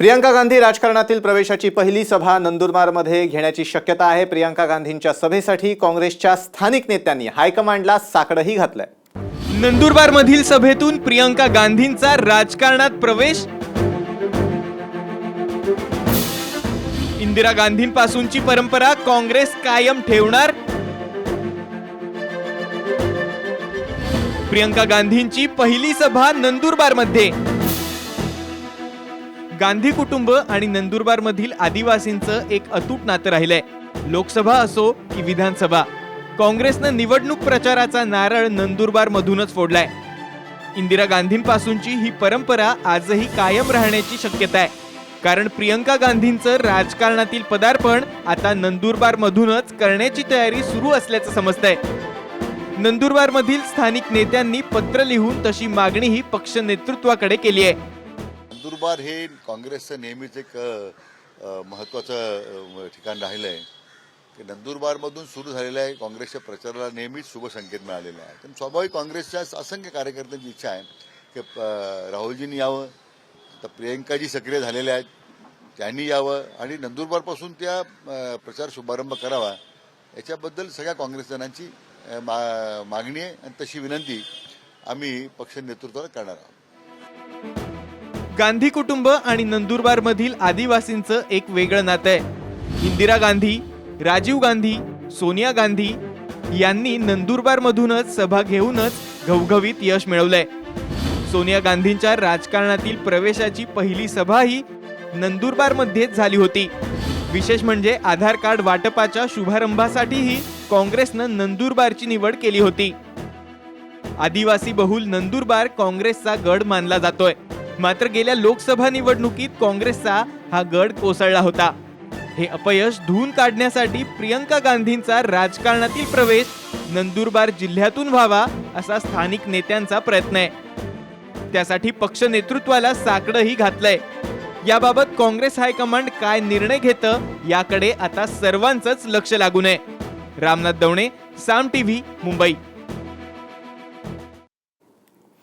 प्रियंका गांधी राजकारणातील प्रवेशाची पहिली सभा नंदुरबारमध्ये घेण्याची शक्यता आहे. प्रियंका गांधींच्या सभेसाठी काँग्रेसच्या स्थानिक नेत्यांनी हायकमांडला साकडंही घातलंय. नंदुरबार मधील सभेतून प्रियंका गांधींचा राजकारणात प्रवेश. इंदिरा गांधींपासूनची परंपरा काँग्रेस कायम ठेवणार. प्रियंका गांधींची पहिली सभा नंदुरबारमध्ये गांधी कुटुंब आणि नंदुरबार मधील आदिवासींचं एक अतूट नातं राहिलंय. लोकसभा असो की विधानसभा काँग्रेसनं निवडणूक प्रचाराचा नारळ नंदुरबार मधूनच फोडलाय. इंदिरा गांधींपासूनची ही परंपरा आजही कायम राहण्याची शक्यता आहे कारण प्रियंका गांधींचं राजकारणातील पदार्पण आता नंदुरबार मधूनच करण्याची तयारी सुरू असल्याचं समजतंय. नंदुरबार मधील स्थानिक नेत्यांनी पत्र लिहून तशी मागणीही पक्ष नेतृत्वाकडे केली आहे नंदुरबार हे काँग्रेसचं नेहमीच एक महत्त्वाचं ठिकाण राहिलं आहे की नंदुरबारमधून सुरू झालेल्या आहे काँग्रेसच्या प्रचाराला नेहमीच शुभ संकेत मिळालेला आहे. तर स्वाभाविक काँग्रेसच्या असंख्य कार्यकर्त्यांची इच्छा आहे की राहुलजींनी यावं. तर प्रियंकाजी सक्रिय झालेल्या आहेत. त्यांनी यावं. आणि नंदुरबारपासून त्या प्रचार शुभारंभ करावा. याच्याबद्दल सगळ्या काँग्रेसजनांची मा मागणी आहे. आणि तशी विनंती आम्ही पक्ष नेतृत्वाला करणार आहोत. गांधी कुटुंब आणि नंदुरबार मधील आदिवासींचं एक वेगळं नातं आहे. इंदिरा गांधी राजीव गांधी सोनिया गांधी यांनी नंदुरबार मधूनच सभा घेऊनच घवघवीत यश मिळवलंय. सोनिया गांधींच्या राजकारणातील प्रवेशाची पहिली सभाही नंदुरबार मध्येच झाली होती. विशेष म्हणजे आधार कार्ड वाटपाच्या शुभारंभासाठीही काँग्रेसनं नंदुरबारची निवड केली होती. आदिवासी बहुल नंदुरबार काँग्रेसचा गड मानला जातोय. मात्र गेल्या लोकसभा निवडणुकीत काँग्रेसचा हा गड कोसळला होता. हे अपयश धुवून काढण्यासाठी प्रियंका गांधींचा राजकारणातील प्रवेश नंदुरबार जिल्ह्यातून व्हावा असा स्थानिक नेत्यांचा प्रयत्न आहे. त्यासाठी पक्ष नेतृत्वाला साकडंही घातलंय. याबाबत काँग्रेस हायकमांड काय निर्णय घेतं याकडे आता सर्वांचंच लक्ष लागू नये रामनाथ दवणे साम टीव्ही मुंबई.